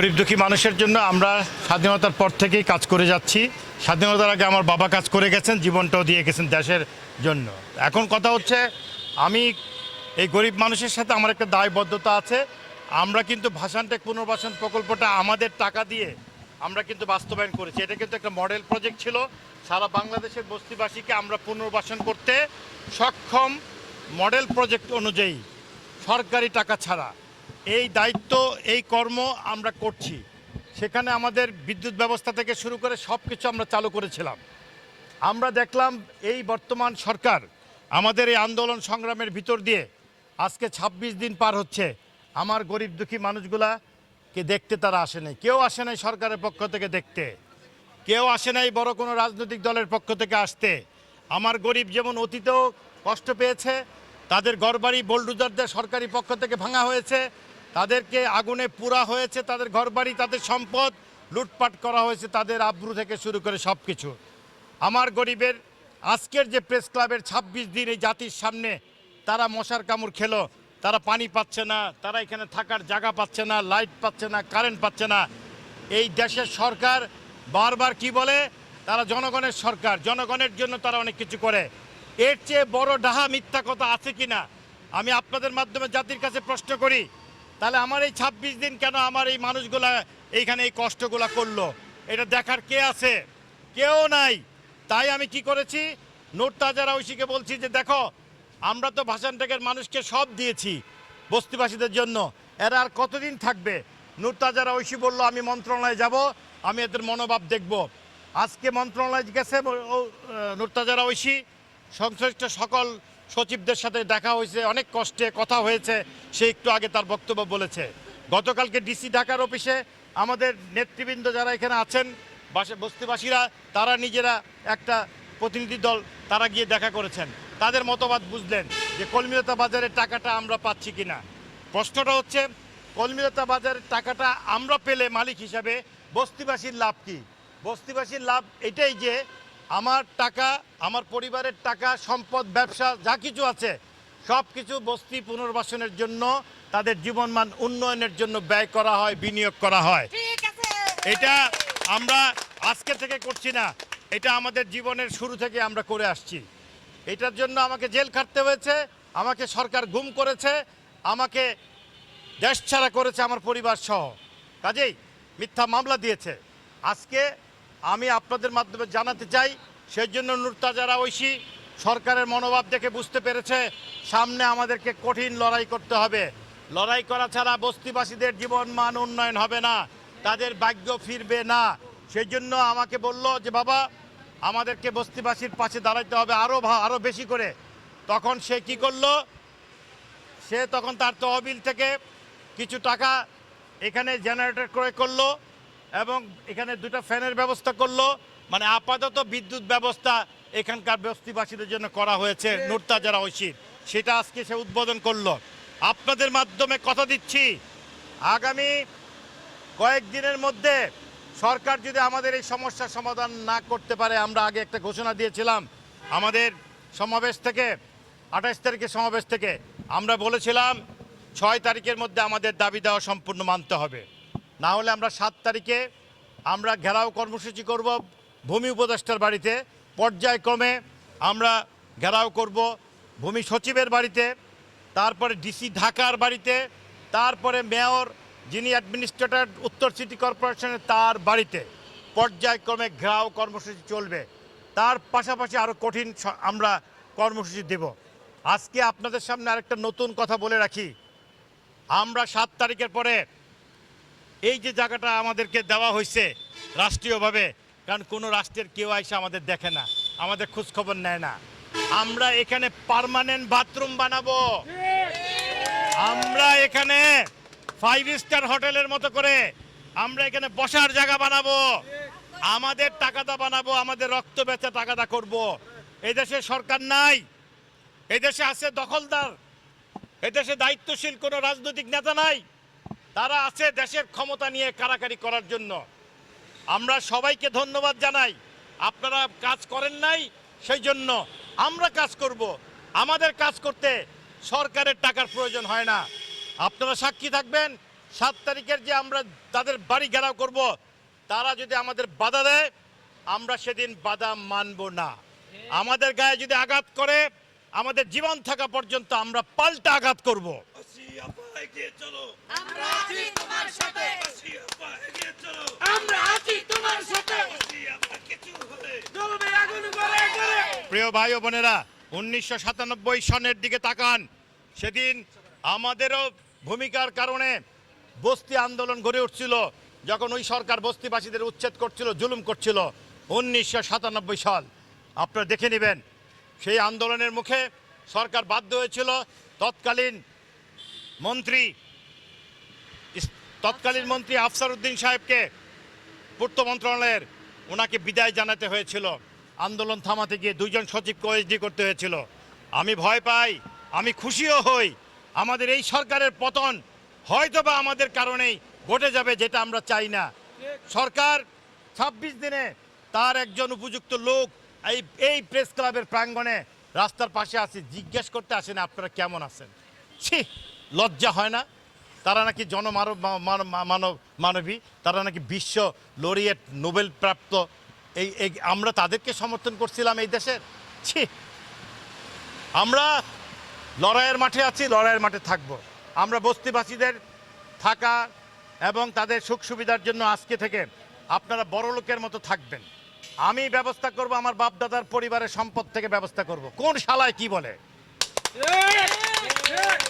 গরিব দুঃখী মানুষের জন্য আমরা স্বাধীনতার পর থেকেই কাজ করে যাচ্ছি। স্বাধীনতার আগে আমার বাবা কাজ করে গেছেন, জীবনটাও দিয়ে গেছেন দেশের জন্য। এখন কথা হচ্ছে, আমি এই গরিব মানুষের সাথে আমার একটা দায়বদ্ধতা আছে। আমরা কিন্তু ভাষানটেক পুনর্বাসন প্রকল্পটা আমাদের টাকা দিয়ে আমরা কিন্তু বাস্তবায়ন করেছি। এটা কিন্তু একটা মডেল প্রজেক্ট ছিল। সারা বাংলাদেশের বস্তিবাসীকে আমরা পুনর্বাসন করতে সক্ষম মডেল প্রজেক্ট অনুযায়ী সরকারি টাকা ছাড়া। এই দায়িত্ব, এই কর্ম আমরা করছি। সেখানে আমাদের বিদ্যুৎ ব্যবস্থা থেকে শুরু করে সব কিছু আমরা চালু করেছিলাম। আমরা দেখলাম এই বর্তমান সরকার আমাদের এই আন্দোলন সংগ্রামের ভিতর দিয়ে আজকে ২৬ দিন পার হচ্ছে। আমার গরিব দুঃখী মানুষগুলাকে দেখতে তারা আসে নাই। কেউ আসে নাই সরকারের পক্ষ থেকে দেখতে। কেউ আসে নাই বড় কোনো রাজনৈতিক দলের পক্ষ থেকে আসতে। আমার গরিব যেমন অতীতেও কষ্ট পেয়েছে তাদের ঘরবাড়ি বোলডুজারদের সরকারি পক্ষ থেকে ভাঙা হয়েছে। তাদেরকে আগুনে পুরা হয়েছে। তাদের ঘরবাড়ি, তাদের সম্পদ লুটপাট করা হয়েছে। তাদের আব্রু থেকে শুরু করে সব কিছু আমার গরিবের আজকের যে প্রেস ক্লাবের ২৬ দিন এই জাতির সামনে তারা মশার কামড় খেলো। তারা পানি পাচ্ছে না। তারা এখানে থাকার জায়গা পাচ্ছে না, লাইট পাচ্ছে না, কারেন্ট পাচ্ছে না। এই দেশের সরকার বারবার কি বলে? তারা জনগণের সরকার। জনগণের জন্য তারা অনেক কিছু করে। এর চেয়ে বড় ডাহা মিথ্যা কথা আছে কি না আমি আপনাদের মাধ্যমে জাতির কাছে প্রশ্ন করি, তাহলে আমার এই ২৬ দিন কেন আমার এই মানুষগুলা এইখানে এই কষ্টগুলা করল? এটা দেখার কে আছে? কেউ নাই। তাই আমি কি করেছি? নোটতাজারা ঐশীকে বলছি যে, দেখো, আমরা তো ভাষানটেকের মানুষকে সব দিয়েছি বস্তিবাসীদের জন্য। এরা আর কতদিন থাকবে? নুরতাজারা ঐশী বলল, আমি মন্ত্রণালয়ে যাব, আমি এদের মনোভাব দেখব। আজকে মন্ত্রণালয় গেছে নুরতাজারা ঐশী সংশ্লিষ্ট সকল সচিবদের সাথে দেখা হয়েছে, অনেক কষ্টে কথা হয়েছে, সে একটু আগে তার বক্তব্য বলেছে। গতকালকে ডিসি ঢাকার অফিসে আমাদের নেতৃবৃন্দ যারা এখানে আছেন, বাসা, বস্তিবাসীরা, তারা নিজেরা একটা প্রতিনিধি দল তারা গিয়ে দেখা করেছেন। তাদের মতবাদ বুঝলেন যে কলমিলতা বাজারের টাকাটা আমরা পাচ্ছি কি না প্রশ্নটা হচ্ছে, কলমিলতা বাজারের টাকাটা আমরা পেলে মালিক হিসাবে বস্তিবাসীর লাভ কি? বস্তিবাসীর লাভ এটাই যে আমার টাকা আমার পরিবারের টাকা সম্পদ ব্যবসা যা কিছু আছে সব কিছু বস্তি পুনর্বাসনের জন্য তাদের জীবনমান উন্নয়নের জন্য ব্যয় করা হয় বিনিয়োগ করা হয়। এটা আমরা আজকে থেকে করছি না এটা আমাদের জীবনের শুরু থেকে আমরা করে আসছি। এটার জন্য আমাকে জেল খাটতে হয়েছে আমাকে সরকার গুম করেছে আমাকে দেশ ছাড়া করেছে আমার পরিবার সহ কাজেই মিথ্যা মামলা দিয়েছে। আজকে আমি আপনাদের মাধ্যমে জানাতে চাই সেই জন্য নুরতাজারা ঐশী সরকারের মনোভাব দেখে বুঝতে পেরেছে, সামনে আমাদেরকে কঠিন লড়াই করতে হবে। লড়াই করা ছাড়া বস্তিবাসীদের জীবন মান উন্নয়ন হবে না, তাদের ভাগ্য ফিরবে না। সেই জন্য আমাকে বলল যে, বাবা, আমাদেরকে বস্তিবাসীর পাশে দাঁড়াইতে হবে আরও আরও বেশি করে। তখন সে কি করল? সে তখন তার তহবিল থেকে কিছু টাকা এখানে জেনারেটর ক্রয় করল। এবং এখানে দুটো ফ্যানের ব্যবস্থা করল। মানে আপাতত বিদ্যুৎ ব্যবস্থা এখানকার বস্তিবাসীদের জন্য করা হয়েছে নুরতাজারা ঐশীর। সেটা আজকে সে উদ্বোধন করল। আপনাদের মাধ্যমে কথা দিচ্ছি। আগামী কয়েকদিনের মধ্যে সরকার যদি আমাদের এই সমস্যার সমাধান না করতে পারে আমরা আগে একটা ঘোষণা দিয়েছিলাম। আমাদের সমাবেশ থেকে আঠাশ তারিখের সমাবেশ থেকে আমরা বলেছিলাম ছয় তারিখের মধ্যে আমাদের দাবি দেওয়া সম্পূর্ণ মানতে হবে। না হলে আমরা সাত তারিখে আমরা ঘেরাও কর্মসূচি করব ভূমি উপদেষ্টার বাড়িতে। পর্যায়ক্রমে আমরা ঘেরাও করব ভূমি সচিবের বাড়িতে, তারপরে ডিসি ঢাকার বাড়িতে, তারপরে মেয়র যিনি অ্যাডমিনিস্ট্রেটর উত্তর সিটি কর্পোরেশনের তার বাড়িতে। পর্যায়ক্রমে ঘেরাও কর্মসূচি চলবে। তার পাশাপাশি আরও কঠিন আমরা কর্মসূচি দেব। আজকে আপনাদের সামনে আরেকটা নতুন কথা বলে রাখি। আমরা সাত তারিখের পরে এই যে জায়গাটা আমাদেরকে দেওয়া হয়েছে রাষ্ট্রীয়ভাবে, কারণ কোনো রাষ্ট্রের কেউ এসে আমাদের দেখে না, আমাদের খোঁজখবর নেয় না। আমরা এখানে পার্মানেন্ট বাথরুম বানাবো। আমরা এখানে ফাইভ স্টার হোটেলের মতো করে আমরা এখানে বসার জায়গা বানাবো। আমাদের টাকাটা বানাবো, আমাদের রক্ত বেচা টাকাটা করব। এদেশে সরকার নাই, এদেশে আছে দখলদার, এদেশে দায়িত্বশীল কোনো রাজনৈতিক নেতা নাই। তারা আছে দেশের ক্ষমতা নিয়ে কারাকারি করার জন্য। আমরা সবাইকে ধন্যবাদ জানাই। আপনারা কাজ করেন নাই, সেই জন্য আমরা কাজ করব। আমাদের কাজ করতে সরকারের টাকার প্রয়োজন হয় না। আপনারা সাক্ষী থাকবেন, সাত তারিখের যে আমরা তাদের বাড়ি ঘেরাও করব, তারা যদি আমাদের বাধা দেয়, আমরা সেদিন বাধা মানব না। আমাদের গায়ে যদি আঘাত করে, আমাদের জীবন থাকা পর্যন্ত আমরা পাল্টা আঘাত করব। আসিয়া চলো। আমরা আছি তোমার সাথে। আসিয়া চলো। আমরা আছি তোমার সাথে। কিছু হলে। জ্বলবে আগুন করে করে। প্রিয় ভাই ও বোনেরা উনিশশো সাতানব্বই সনের দিকে তাকান। সেদিন আমাদেরও ভূমিকার কারণে বস্তি আন্দোলন গড়ে উঠছিল। যখন ওই সরকার বস্তিবাসীদের উচ্ছেদ করছিল জুলুম করছিল উনিশশো সাতানব্বই সাল। আপনারা দেখে নেবেন সেই আন্দোলনের মুখে সরকার বাধ্য হয়েছিল তৎকালীন মন্ত্রী তৎকালীন মন্ত্রী আফসার উদ্দিন সাহেবকে পূর্ত মন্ত্রণালয়ের ওনাকে বিদায় জানাতে হয়েছিল। আন্দোলন থামাতে গিয়ে দুইজন সচিবকে ওএসডি করতে হয়েছিল। আমি ভয় পাই, আমি খুশিও হই, আমাদের এই সরকারের পতন হয়তো বা আমাদের কারণেই ঘটে যাবে যেটা আমরা চাই না। সরকার ছাব্বিশ দিনে তার একজন উপযুক্ত লোক এই এই প্রেস ক্লাবের প্রাঙ্গণে রাস্তার পাশে আসে, জিজ্ঞেস করতে আসেন, আপনারা কেমন আছেন? ছি লজ্জা হয় না? তারা নাকি জনমানব মানব মানব। তারা নাকি বিশ্ব লরিয়েট নোবেল প্রাপ্ত এই এই, আমরা তাদেরকে সমর্থন করছিলাম এই দেশের? ছি। আমরা লড়াইয়ের মাঠে আছি, লড়াইয়ের মাঠে থাকব। আমরা বস্তিবাসীদের থাকা এবং তাদের সুখ সুবিধার জন্য আজকে থেকে আপনারা বড় লোকের মতো থাকবেন। আমি ব্যবস্থা করব, আমার বাপ দাদার পরিবারের সম্পদ থেকে ব্যবস্থা করব। কোন শালায় কি বলে?